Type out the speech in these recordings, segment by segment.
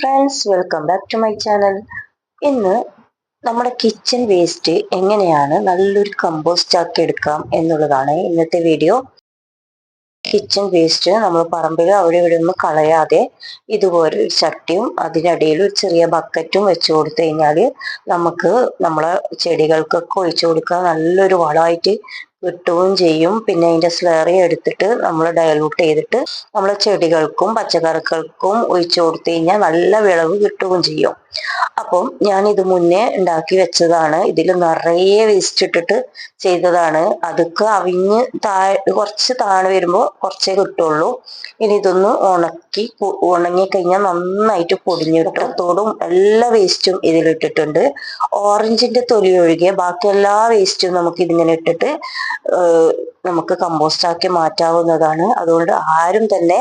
Friends welcome back to my channel ഇന്ന് നമ്മുടെ kitchen waste എങ്ങനെയാണ് നല്ലൊരു കമ്പോസ്റ്റ് ആക്കി എടുക്കാം എന്നുള്ളതാണ് ഇന്നത്തെ വീഡിയോ കിച്ചൺ വേസ്റ്റ് നമ്മൾ പറമ്പിൽ അവിടെ ഇവിടെ ഒന്നും കളയാതെ ഇതുപോലെ ഒരു ചട്ടിയും അതിനടിയിൽ ഒരു ചെറിയ ബക്കറ്റും വെച്ച് കൊടുത്തു കഴിഞ്ഞാൽ നമുക്ക് നമ്മളെ ചെടികൾക്കൊക്കെ ഒഴിച്ചു കൊടുക്കാൻ നല്ലൊരു വളമായിട്ട് കിട്ടുകയും ചെയ്യും. പിന്നെ അതിന്റെ സ്ലറി എടുത്തിട്ട് നമ്മൾ ഡയലൂട്ട് ചെയ്തിട്ട് നമ്മൾ ചെടികൾക്കും പച്ചക്കറികൾക്കും ഒഴിച്ചു കൊടുത്തു കഴിഞ്ഞാൽ നല്ല വിളവ് കിട്ടുകയും ചെയ്യും. അപ്പം ഞാൻ ഇത് മുന്നേ ഉണ്ടാക്കി വെച്ചതാണ്. ഇതിൽ നിറയെ വേസ്റ്റ് ഇട്ടിട്ട് ചെയ്തതാണ്. അതൊക്കെ അവിഞ്ഞ് താഴെ കുറച്ച് താഴെ വരുമ്പോൾ കുറച്ചേ കിട്ടുള്ളൂ. ഇനി ഇതൊന്ന് ഉണക്കി ഉണങ്ങി കഴിഞ്ഞാൽ നന്നായിട്ട് പൊടിഞ്ഞിട്ടത്തോടും എല്ലാ വേസ്റ്റും ഇതിലിട്ടിട്ടുണ്ട്. ഓറഞ്ചിന്റെ തൊലി ഒഴികെ ബാക്കി എല്ലാ വേസ്റ്റും നമുക്ക് ഇതിങ്ങനെ ഇട്ടിട്ട് നമുക്ക് കമ്പോസ്റ്റ് ആക്കി മാറ്റാവുന്നതാണ്. അതുകൊണ്ട് ആരും തന്നെ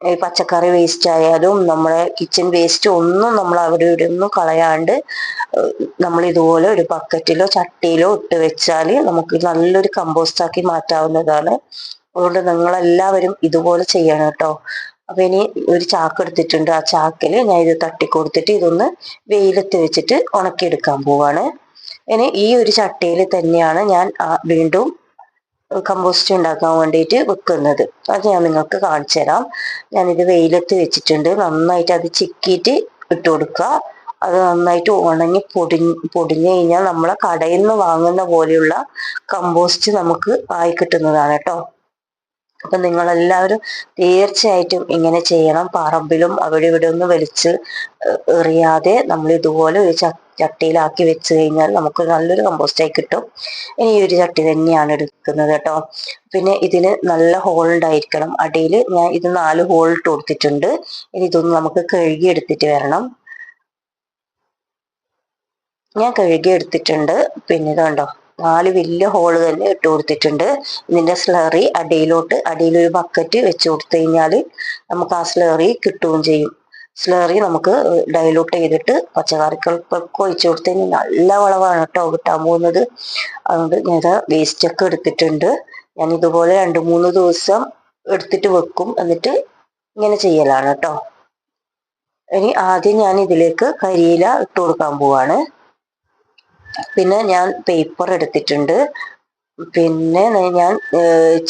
ഈ പച്ചക്കറി വേസ്റ്റ് ആയാലും നമ്മുടെ കിച്ചൺ വേസ്റ്റ് ഒന്നും നമ്മൾ അവിടെ ഇവിടെ ഒന്നും കളയാണ്ട് നമ്മൾ ഇതുപോലെ ഒരു ബക്കറ്റിലോ ചട്ടിയിലോ ഇട്ട് വെച്ചാൽ നമുക്ക് നല്ലൊരു കമ്പോസ്റ്റ് ആക്കി മാറ്റാവുന്നതാണ്. അതുകൊണ്ട് നിങ്ങളെല്ലാവരും ഇതുപോലെ ചെയ്യണം കേട്ടോ. അപ്പൊ ഇനി ഒരു ചാക്ക് എടുത്തിട്ടുണ്ട്. ആ ചാക്കിൽ ഞാൻ ഇത് തട്ടി കൊടുത്തിട്ട് ഇതൊന്ന് വെയിലത്ത് വെച്ചിട്ട് ഉണക്കിയെടുക്കാൻ പോവാണ്. ഇനി ഈ ഒരു ചട്ടിയിൽ തന്നെയാണ് ഞാൻ വീണ്ടും കമ്പോസ്റ്റ് ഉണ്ടാക്കാൻ വേണ്ടിയിട്ട് വെക്കുന്നത്. അത് ഞാൻ നിങ്ങൾക്ക് കാണിച്ചു തരാം. ഞാനിത് വെയിലത്ത് വെച്ചിട്ടുണ്ട്. നന്നായിട്ട് അത് ചിക്കിയിട്ട് ഇട്ട് കൊടുക്കുക. അത് നന്നായിട്ട് ഉണങ്ങി പൊടി പൊടിഞ്ഞു കഴിഞ്ഞാൽ നമ്മളെ കടയിൽ നിന്ന് വാങ്ങുന്ന പോലെയുള്ള കമ്പോസ്റ്റ് നമുക്ക് ആയി കിട്ടുന്നതാണ് കേട്ടോ. അപ്പൊ നിങ്ങളെല്ലാവരും തീർച്ചയായിട്ടും ഇങ്ങനെ ചെയ്യണം. പറമ്പിലും അവിടെ ഇവിടെ ഒന്ന് വലിച്ച് എറിയാതെ നമ്മൾ ഇതുപോലെ ഒരു ചട്ടിയിലാക്കി വെച്ച് കഴിഞ്ഞാൽ നമുക്ക് നല്ലൊരു കമ്പോസ്റ്റായി കിട്ടും. ഇനി ഒരു ചട്ടി തന്നെയാണ് എടുക്കുന്നത് കേട്ടോ. പിന്നെ ഇതിന് നല്ല ഹോൾ ഉണ്ടായിരിക്കണം. അടിയിൽ ഞാൻ ഇത് നാല് ഹോൾ കൊടുത്തിട്ടുണ്ട്. ഇനി ഇതൊന്ന് നമുക്ക് കഴുകി എടുത്തിട്ട് വരണം. ഞാൻ കഴുകി എടുത്തിട്ടുണ്ട്. പിന്നെ ഇതുണ്ടോ നാല് വലിയ ഹോൾ തന്നെ ഇട്ട് കൊടുത്തിട്ടുണ്ട്. ഇതിന്റെ സ്ലറി അടിയിലോട്ട് അടിയിലൊരു ബക്കറ്റ് വെച്ച് കൊടുത്തു കഴിഞ്ഞാൽ നമുക്ക് ആ സ്ലറി കിട്ടുകയും ചെയ്യും. സ്ലറി നമുക്ക് ഡൈലൂട്ട് ചെയ്തിട്ട് പച്ചക്കറികൾക്കൊക്കെ ഒഴിച്ചു കൊടുത്തു കഴിഞ്ഞാൽ നല്ല വളവാണ് കേട്ടോ കിട്ടാൻ പോകുന്നത്. അതുകൊണ്ട് ഞാൻ വേസ്റ്റ് ഒക്കെ എടുത്തിട്ടുണ്ട്. ഞാൻ ഇതുപോലെ രണ്ട് മൂന്ന് ദിവസം എടുത്തിട്ട് വെക്കും. എന്നിട്ട് ഇങ്ങനെ ചെയ്യലാണ് കേട്ടോ. ഇനി ആദ്യം ഞാൻ ഇതിലേക്ക് കരിയില ഇട്ട് കൊടുക്കാൻ പോവാണ്. പിന്നെ ഞാൻ പേപ്പർ എടുത്തിട്ടുണ്ട്. പിന്നെ ഞാൻ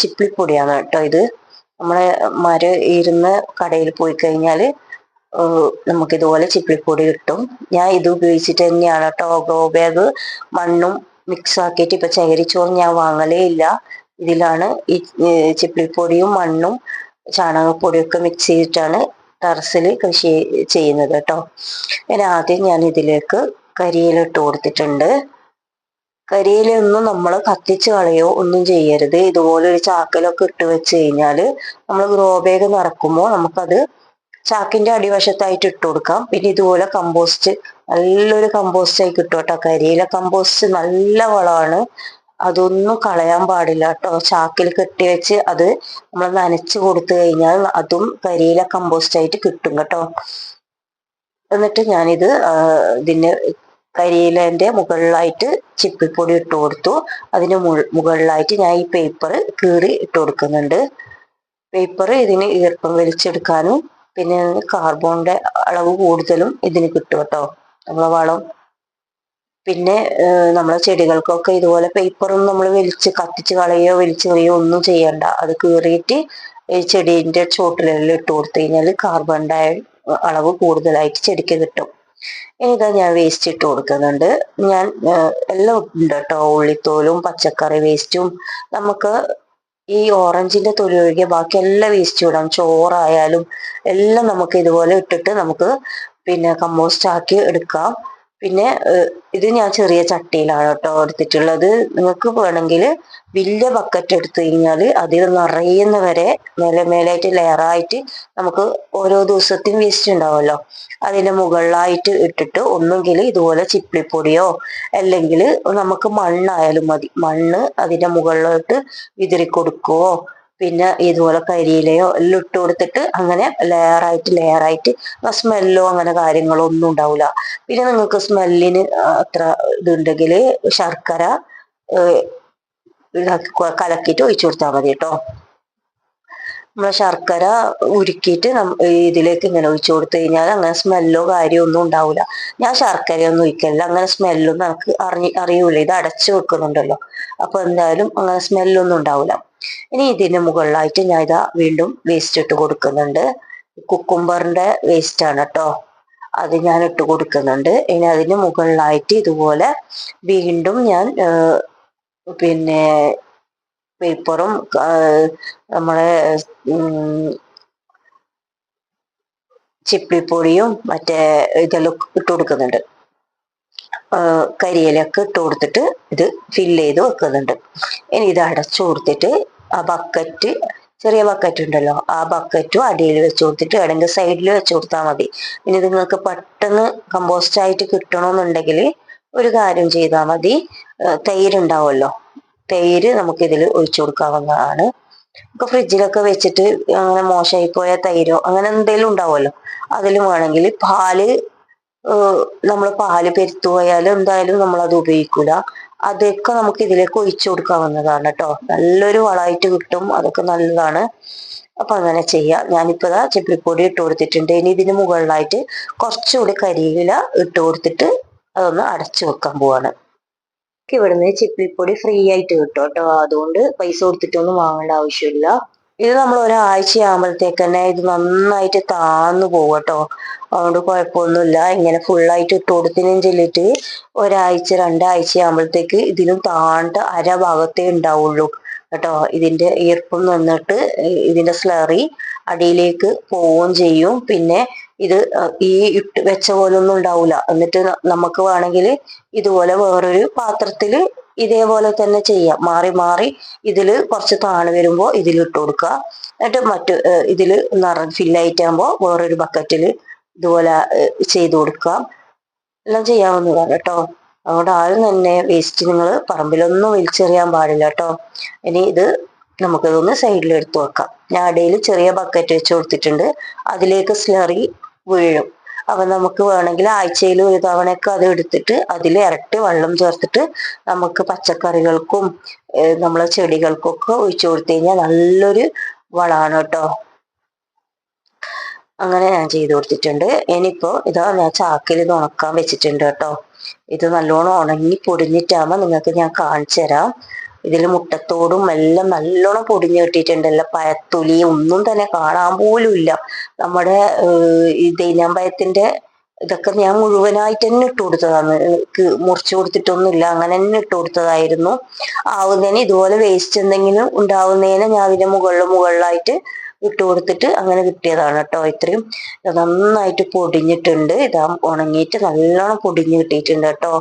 ചിപ്പിളിപ്പൊടിയാണ് കേട്ടോ ഇത്. നമ്മളെ മര ഇരുന്ന് കടയിൽ പോയി കഴിഞ്ഞാൽ നമുക്ക് ഇതുപോലെ ചിപ്പിളിപ്പൊടി കിട്ടും. ഞാൻ ഇത് ഉപയോഗിച്ചിട്ട് തന്നെയാണ് കേട്ടോ ഗ്രോ ബാഗ് മണ്ണും മിക്സ് ആക്കിയിട്ട് ഇപ്പൊ ചകരിച്ചോറ് ഞാൻ വാങ്ങലേ ഇല്ല. ഇതിലാണ് ഈ ചിപ്പിളിപ്പൊടിയും മണ്ണും ചാണകപ്പൊടിയും ഒക്കെ മിക്സ് ചെയ്തിട്ടാണ് ടെറസിൽ കൃഷി ചെയ്യുന്നത് കേട്ടോ. ഞാൻ ആദ്യം ഞാൻ ഇതിലേക്ക് കരിയില ഇട്ട് കൊടുത്തിട്ടുണ്ട് കരിയിലൊന്നും നമ്മൾ കത്തിച്ച് കളയോ ഒന്നും ചെയ്യരുത്. ഇതുപോലെ ഒരു ചാക്കിലൊക്കെ ഇട്ട് വെച്ച് കഴിഞ്ഞാൽ നമ്മൾ ഗ്രോ ബാഗ് നിറക്കുമ്പോൾ നമുക്കത് ചാക്കിന്റെ അടിവശത്തായിട്ട് ഇട്ട് കൊടുക്കാം. പിന്നെ ഇതുപോലെ കമ്പോസ്റ്റ് നല്ലൊരു കമ്പോസ്റ്റ് ആയി കിട്ടും കേട്ടോ. കരിയില കമ്പോസ്റ്റ് നല്ല വളമാണ്. അതൊന്നും കളയാൻ പാടില്ല കേട്ടോ. ചാക്കിൽ കെട്ടി വെച്ച് അത് നമ്മൾ നനച്ചു കൊടുത്തു കഴിഞ്ഞാൽ അതും കരിയില കമ്പോസ്റ്റ് ആയിട്ട് കിട്ടും കേട്ടോ. എന്നിട്ട് ഞാനിത് ഇതിന് കരിയിലന്റെ മുകളിലായിട്ട് ചിപ്പിപ്പൊടി ഇട്ട് കൊടുത്തു. അതിന് മുകളിലായിട്ട് ഞാൻ ഈ പേപ്പർ കീറി ഇട്ട് കൊടുക്കുന്നുണ്ട്. പേപ്പർ ഇതിന് ഈർപ്പം വലിച്ചെടുക്കാനും പിന്നെ കാർബോണിന്റെ അളവ് കൂടുതലും ഇതിന് കിട്ടും കേട്ടോ. നമ്മളെ വളം. പിന്നെ നമ്മളെ ചെടികൾക്കൊക്കെ ഇതുപോലെ പേപ്പറും നമ്മൾ വലിച്ച് കത്തിച്ച് കളയോ വലിച്ചെറിയോ ഒന്നും ചെയ്യണ്ട. അത് കീറിയിട്ട് ഈ ചെടീന്റെ ചോട്ടിലെല്ലാം ഇട്ട് കൊടുത്തു കഴിഞ്ഞാൽ കാർബൺ ഡൈ അളവ് കൂടുതലായിട്ട് ചെടിക്ക് കിട്ടും. ഇതാ ഞാൻ വേസ്റ്റ് ഇട്ട് കൊടുക്കുന്നുണ്ട്? ഞാൻ എല്ലാം ഉണ്ട് കേട്ടോ ഉള്ളിത്തോലും പച്ചക്കറി വേസ്റ്റും നമുക്ക് ഈ ഓറഞ്ചിന്റെ തൊലി ഒഴികെ ബാക്കി എല്ലാ വേസ്റ്റും ഇടാം. ചോറായാലും എല്ലാം നമുക്ക് ഇതുപോലെ ഇട്ടിട്ട് നമുക്ക് പിന്നെ കമ്പോസ്റ്റ് ആക്കി എടുക്കാം. പിന്നെ ഇത് ഞാൻ ചെറിയ ചട്ടിയിലാണ് കേട്ടോ എടുത്തിട്ടുള്ളത്. നിങ്ങൾക്ക് വേണമെങ്കിൽ വലിയ ബക്കറ്റ് എടുത്തു കഴിഞ്ഞാൽ അതിൽ നിറയുന്ന വരെ മേലെ മേലായിട്ട് ലെയറായിട്ട് നമുക്ക് ഓരോ ദിവസത്തെയും വേസ്റ്റ് ഉണ്ടാവുമല്ലോ. അതിന്റെ മുകളിലായിട്ട് ഇട്ടിട്ട് ഒന്നുകിൽ ഇതുപോലെ ചിപ്ലിപ്പൊടിയോ അല്ലെങ്കിൽ നമുക്ക് മണ്ണായാലും മതി. മണ്ണ് അതിന്റെ മുകളിലോട്ട് വിതറി കൊടുക്കുവോ പിന്നെ ഇതുപോലെ കരിയിലയോ എല്ലാം ഇട്ട് കൊടുത്തിട്ട് അങ്ങനെ ലെയറായിട്ട് ലെയറായിട്ട് സ്മെല്ലോ അങ്ങനെ കാര്യങ്ങളോ ഒന്നും ഉണ്ടാവില്ല പിന്നെ നിങ്ങൾക്ക് സ്മെല്ലിന് അത്ര ഇതുണ്ടെങ്കിൽ ശർക്കര കലക്കിയിട്ട് ഒഴിച്ചു കൊടുത്താൽ മതി കേട്ടോ നമ്മളെ ശർക്കര ഉരുക്കിയിട്ട് ഇതിലേക്ക് ഇങ്ങനെ ഒഴിച്ചു കൊടുത്തു കഴിഞ്ഞാൽ അങ്ങനെ സ്മെല്ലോ കാര്യമോ ഒന്നും ഉണ്ടാവില്ല ഞാൻ ശർക്കരയൊന്നും ഒഴിക്കല്ല അങ്ങനെ സ്മെല്ലൊന്നും നമുക്ക് അറിഞ്ഞ അറിയൂല. ഇത് അടച്ചു വെക്കുന്നുണ്ടല്ലോ. അപ്പൊ എന്തായാലും അങ്ങനെ സ്മെല്ലൊന്നും ഉണ്ടാവില്ല ഇനി ഇതിന് മുകളിലായിട്ട് ഞാൻ ഇതാ വീണ്ടും വേസ്റ്റ് ഇട്ട് കൊടുക്കുന്നുണ്ട്. കുക്കുംബറിന്റെ വേസ്റ്റ് ആണ് കേട്ടോ അത് ഞാൻ ഇട്ട് കൊടുക്കുന്നുണ്ട്. ഇനി അതിന് മുകളിലായിട്ട് ഇതുപോലെ വീണ്ടും ഞാൻ പിന്നെ പേപ്പറും നമ്മളെ ഉം, ചിപ്പിപ്പൊടിയും മറ്റേ ഇതെല്ലാം ഇട്ട് കൊടുക്കുന്നുണ്ട്. കരിയിലൊക്കെ ഇട്ട് കൊടുത്തിട്ട് ഇത് ഫില്ല് ചെയ്ത് വെക്കുന്നുണ്ട്. ഇനി ഇത് അടച്ചു കൊടുത്തിട്ട് ആ ബക്കറ്റ് ചെറിയ ബക്കറ്റ് ഉണ്ടല്ലോ ആ ബക്കറ്റും അടിയിൽ വെച്ച് കൊടുത്തിട്ട് എവിടെയെങ്കിലും സൈഡിൽ വെച്ച് കൊടുത്താൽ മതി. ഇനി നിങ്ങൾക്ക് പെട്ടെന്ന് കമ്പോസ്റ്റ് ആയിട്ട് കിട്ടണമെന്നുണ്ടെങ്കിൽ ഒരു കാര്യം ചെയ്താൽ മതി. തൈരുണ്ടാവുമല്ലോ തൈര് നമുക്ക് ഇതിൽ ഒഴിച്ചു കൊടുക്കാവുന്നതാണ്. ഇപ്പൊ ഫ്രിഡ്ജിലൊക്കെ വെച്ചിട്ട് അങ്ങനെ മോശമായി പോയ തൈരോ അങ്ങനെ എന്തെങ്കിലും ഉണ്ടാവുമല്ലോ. അതിലും വേണമെങ്കിൽ പാൽ നമ്മൾ പാൽ പെരുത്തു പോയാലും എന്തായാലും നമ്മൾ അത് ഉപയോഗിക്കൂല. അതൊക്കെ നമുക്ക് ഇതിലേക്ക് ഒഴിച്ചു കൊടുക്കാവുന്നതാണ് കേട്ടോ നല്ലൊരു വളമായിട്ട് കിട്ടും അതൊക്കെ നല്ലതാണ്. അപ്പൊ അങ്ങനെ ചെയ്യാം. ഞാനിപ്പോ ചെപ്പിപ്പൊടി ഇട്ട് കൊടുത്തിട്ടുണ്ട്. ഇനി ഇതിന് മുകളിലായിട്ട് കുറച്ചുകൂടി കരിയില ഇട്ട് കൊടുത്തിട്ട് അതൊന്ന് അടച്ചു വെക്കാൻ പോവാണ്. ഇവിടുന്ന് ചെപ്പിപ്പൊടി ഫ്രീ ആയിട്ട് കിട്ടും കേട്ടോ അതുകൊണ്ട് പൈസ കൊടുത്തിട്ടൊന്നും വാങ്ങേണ്ട ആവശ്യമില്ല. ഇത് നമ്മൾ ഒരാഴ്ച ആകുമ്പോഴത്തേക്ക് തന്നെ ഇത് നന്നായിട്ട് താന്നു പോകും കേട്ടോ അതുകൊണ്ട് കുഴപ്പമൊന്നുമില്ല. ഇങ്ങനെ ഫുള്ളായിട്ട് ഇട്ട് കൊടുത്തിനും ചൊല്ലിട്ട് ഒരാഴ്ച രണ്ടാഴ്ച ആകുമ്പോഴത്തേക്ക് ഇതിലും താണ്ട് അര ഭാഗത്തേ ഉണ്ടാവുള്ളൂ കേട്ടോ. ഇതിന്റെ ഈർപ്പം നിന്നിട്ട് ഇതിന്റെ സ്ലറി അടിയിലേക്ക് പോവുകയും ചെയ്യും. പിന്നെ ഇത് ഈ ഇട്ട് വെച്ച പോലൊന്നും ഉണ്ടാവില്ല എന്നിട്ട് നമുക്ക് വേണമെങ്കിൽ ഇതുപോലെ വേറൊരു പാത്രത്തിൽ ഇതേപോലെ തന്നെ ചെയ്യാം. മാറി മാറി ഇതിൽ കുറച്ച് താണ് വരുമ്പോൾ ഇതിൽ ഇട്ട് കൊടുക്കുക. എന്നിട്ട് മറ്റു ഇതിൽ നിറ ഫില്ലായിട്ട് ആകുമ്പോൾ വേറൊരു ബക്കറ്റിൽ ഇതുപോലെ ചെയ്ത് കൊടുക്കുക. എല്ലാം ചെയ്യാവുന്നതാണ് കേട്ടോ. അതുകൊണ്ട് ആരും തന്നെ വേസ്റ്റ് നിങ്ങൾ പറമ്പിലൊന്നും വലിച്ചെറിയാൻ പാടില്ല കേട്ടോ. ഇനി ഇത് നമുക്കിതൊന്ന് സൈഡിൽ എടുത്തു വെക്കാം. ഞാൻ ഇടയിൽ ചെറിയ ബക്കറ്റ് വെച്ച് കൊടുത്തിട്ടുണ്ട്. അതിലേക്ക് സ്ലറി വീഴും. അപ്പൊ നമുക്ക് വേണമെങ്കിൽ ആഴ്ചയിൽ ഒരു തവണയൊക്കെ അത് എടുത്തിട്ട് അതിൽ ഇരട്ടി വെള്ളം ചേർത്തിട്ട് നമുക്ക് പച്ചക്കറികൾക്കും നമ്മളെ ചെടികൾക്കൊക്കെ ഒഴിച്ചു കൊടുത്തു കഴിഞ്ഞാൽ നല്ലൊരു വളമാണ് കേട്ടോ. അങ്ങനെ ഞാൻ ചെയ്തു കൊടുത്തിട്ടുണ്ട്. ഇനിയിപ്പോ ഇതാ ഞാൻ ചാക്കിൽ ഇത് ഉണക്കാൻ വെച്ചിട്ടുണ്ട് കേട്ടോ. ഇത് നല്ലോണം ഉണങ്ങി പൊടിഞ്ഞിട്ടാകുമ്പോൾ നിങ്ങൾക്ക് ഞാൻ കാണിച്ചു തരാം. ഇതിൽ മുട്ടത്തോടും എല്ലാം നല്ലോണം പൊടിഞ്ഞു കിട്ടിയിട്ടുണ്ടല്ലോ പഴത്തൊലി ഒന്നും തന്നെ കാണാൻ പോലും ഇല്ല. നമ്മുടെ ദൈനാമ്പയത്തിന്റെ ഇതൊക്കെ ഞാൻ മുഴുവനായിട്ട് തന്നെ ഇട്ട് കൊടുത്തതാണ്. മുറിച്ചു കൊടുത്തിട്ടൊന്നുമില്ല. അങ്ങനെ തന്നെ ഇട്ട് കൊടുത്തതായിരുന്നു. ആവുന്നതിന് ഇതുപോലെ വേസ്റ്റ് എന്തെങ്കിലും ഉണ്ടാവുന്നതിന് ഞാൻ അതിന്റെ മുകളിൽ മുകളിലായിട്ട് ഇട്ട് കൊടുത്തിട്ട് അങ്ങനെ കിട്ടിയതാണ് കേട്ടോ ഇത്രയും. നന്നായിട്ട് പൊടിഞ്ഞിട്ടുണ്ട്. ഇതാ ഉണങ്ങിയിട്ട് നല്ലോണം പൊടിഞ്ഞ് കിട്ടിയിട്ടുണ്ട് കേട്ടോ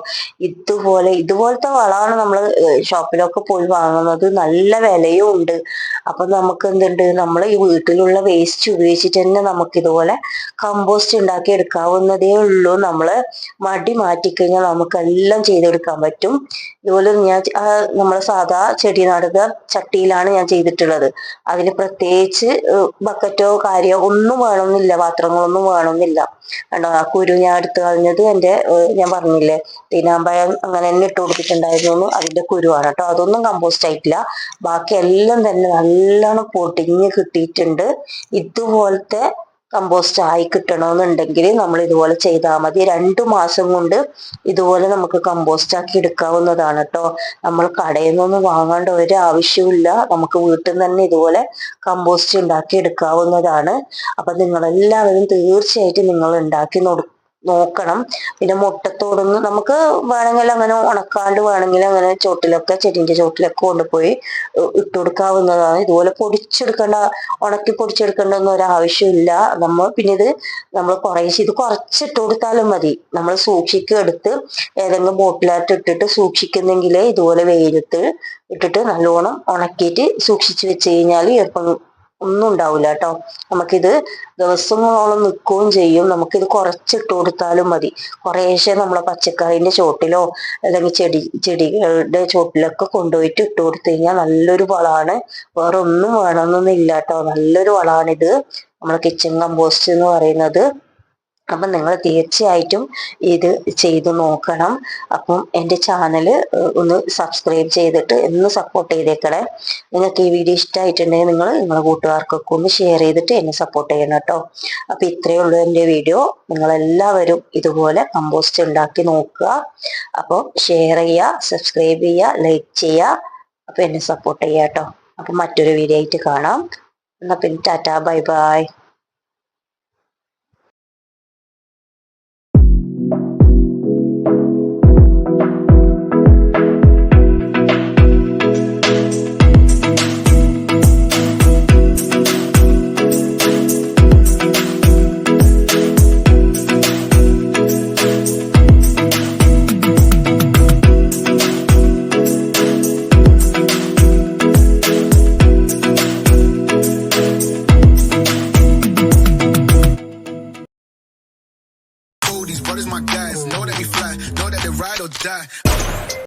ഇതുപോലെ ഇതുപോലത്തെ വളമാണ് നമ്മൾ ഷോപ്പിലൊക്കെ പോയി വാങ്ങുന്നത്. നല്ല വിലയും ഉണ്ട്. അപ്പൊ നമുക്ക് എന്തുണ്ട്? നമ്മൾ ഈ വീട്ടിലുള്ള വേസ്റ്റ് ഉപയോഗിച്ചിട്ട് തന്നെ നമുക്ക് ഇതുപോലെ കമ്പോസ്റ്റ് ഉണ്ടാക്കി എടുക്കാവുന്നതേ ഉള്ളൂ. നമ്മൾ മടി മാറ്റിക്കഴിഞ്ഞാൽ നമുക്കെല്ലാം ചെയ്തെടുക്കാൻ പറ്റും. ഇതുപോലെ ഞാൻ നമ്മളെ സാധാ ചെടി നടുക ചട്ടിയിലാണ് ഞാൻ ചെയ്തിട്ടുള്ളത്. അതിൽ പ്രത്യേകിച്ച് ബക്കറ്റോ കാര്യോ ഒന്നും വേണമെന്നില്ല പാത്രങ്ങളൊന്നും വേണമെന്നില്ല. കണ്ടോ ആ കുരു ഞാൻ എടുത്തു കളഞ്ഞത് എന്റെ ഞാൻ പറഞ്ഞില്ലേ തീനാമ്പഴം അങ്ങനെ തന്നെ ഇട്ട് കൊടുത്തിട്ടുണ്ടായിരുന്നു. അതിന്റെ കുരുവാണ് കേട്ടോ. അതൊന്നും കമ്പോസ്റ്റ് ആയിട്ടില്ല. ബാക്കി എല്ലാം തന്നെ നല്ലോണം പൊടിഞ്ഞ് കിട്ടിയിട്ടുണ്ട്. ഇതുപോലത്തെ കമ്പോസ്റ്റ് ആയി കിട്ടണമെന്നുണ്ടെങ്കിൽ നമ്മൾ ഇതുപോലെ ചെയ്താൽ മതി. രണ്ടു മാസം കൊണ്ട് ഇതുപോലെ നമുക്ക് കമ്പോസ്റ്റ് ആക്കി എടുക്കാവുന്നതാണ് കേട്ടോ. നമ്മൾ കടയിൽ നിന്നൊന്നും വാങ്ങേണ്ട ഒരു ആവശ്യമില്ല നമുക്ക് വീട്ടിൽ നിന്ന് തന്നെ ഇതുപോലെ കമ്പോസ്റ്റ് ഉണ്ടാക്കി എടുക്കാവുന്നതാണ്. അപ്പൊ നിങ്ങളെല്ലാവരും തീർച്ചയായിട്ടും നിങ്ങൾ ഉണ്ടാക്കി നോക്ക് നോക്കണം. പിന്നെ മുട്ടത്തോടൊന്ന് നമുക്ക് വേണമെങ്കിൽ അങ്ങനെ ഉണക്കാണ്ട് വേണമെങ്കിൽ അങ്ങനെ ചോട്ടിലൊക്കെ ചെടിന്റെ ചോട്ടിലൊക്കെ കൊണ്ടുപോയി ഇട്ട് കൊടുക്കാവുന്നതാണ്. ഇതുപോലെ പൊടിച്ചെടുക്കേണ്ട ഉണക്കി പൊടിച്ചെടുക്കേണ്ട ഒന്നും ഒരു ആവശ്യമില്ല നമ്മൾ പിന്നെ ഇത് നമ്മൾ കുറേശ്ശെ ഇത് കുറച്ചിട്ട് കൊടുത്താലും മതി. നമ്മൾ സൂക്ഷിക്കുക എടുത്ത് ഏതെങ്കിലും ബോട്ടിലായിട്ട് ഇട്ടിട്ട് സൂക്ഷിക്കുന്നെങ്കിൽ ഇതുപോലെ വെയിലത്ത് ഇട്ടിട്ട് നല്ലോണം ഉണക്കിയിട്ട് സൂക്ഷിച്ചു വെച്ച് കഴിഞ്ഞാൽ എളുപ്പം ഒന്നും ഉണ്ടാവില്ല കേട്ടോ. നമുക്കിത് ദിവസങ്ങളോളം നിൽക്കുകയും ചെയ്യും. നമുക്കിത് കുറച്ചിട്ട് കൊടുത്താലും മതി. കുറേശ്ശെ നമ്മളെ പച്ചക്കറിന്റെ ചോട്ടിലോ അല്ലെങ്കിൽ ചെടി ചെടികളുടെ ചോട്ടിലൊക്കെ കൊണ്ടുപോയിട്ട് ഇട്ട് കൊടുത്തു കഴിഞ്ഞാൽ നല്ലൊരു വളമാണ്. വേറെ ഒന്നും വേണമെന്നൊന്നും ഇല്ല കേട്ടോ. നല്ലൊരു വളമാണിത് നമ്മളെ കിച്ചൺ കമ്പോസ്റ്റ് എന്ന് പറയുന്നത്. അപ്പം നിങ്ങൾ തീർച്ചയായിട്ടും ഇത് ചെയ്തു നോക്കണം. അപ്പം എന്റെ ചാനൽ ഒന്ന് സബ്സ്ക്രൈബ് ചെയ്തിട്ട് എന്ന് സപ്പോർട്ട് ചെയ്തേക്കണേ. നിങ്ങൾക്ക് ഈ വീഡിയോ ഇഷ്ടമായിട്ടുണ്ടെങ്കിൽ നിങ്ങൾ നിങ്ങളുടെ കൂട്ടുകാർക്കൊക്കെ ഒന്ന് ഷെയർ ചെയ്തിട്ട് എന്നെ സപ്പോർട്ട് ചെയ്യണം കേട്ടോ. അപ്പം ഇത്രയേ ഉള്ളൂ എന്റെ വീഡിയോ. നിങ്ങളെല്ലാവരും ഇതുപോലെ കമ്പോസ്റ്റ് ഉണ്ടാക്കി നോക്കുക. അപ്പോൾ ഷെയർ ചെയ്യുക സബ്സ്ക്രൈബ് ചെയ്യുക ലൈക്ക് ചെയ്യുക. അപ്പം എന്നെ സപ്പോർട്ട് ചെയ്യുക കേട്ടോ. അപ്പം മറ്റൊരു വീഡിയോ ആയിട്ട് കാണാം. എന്നാൽ പിന്നെ ടാറ്റാ ബൈ ബൈ.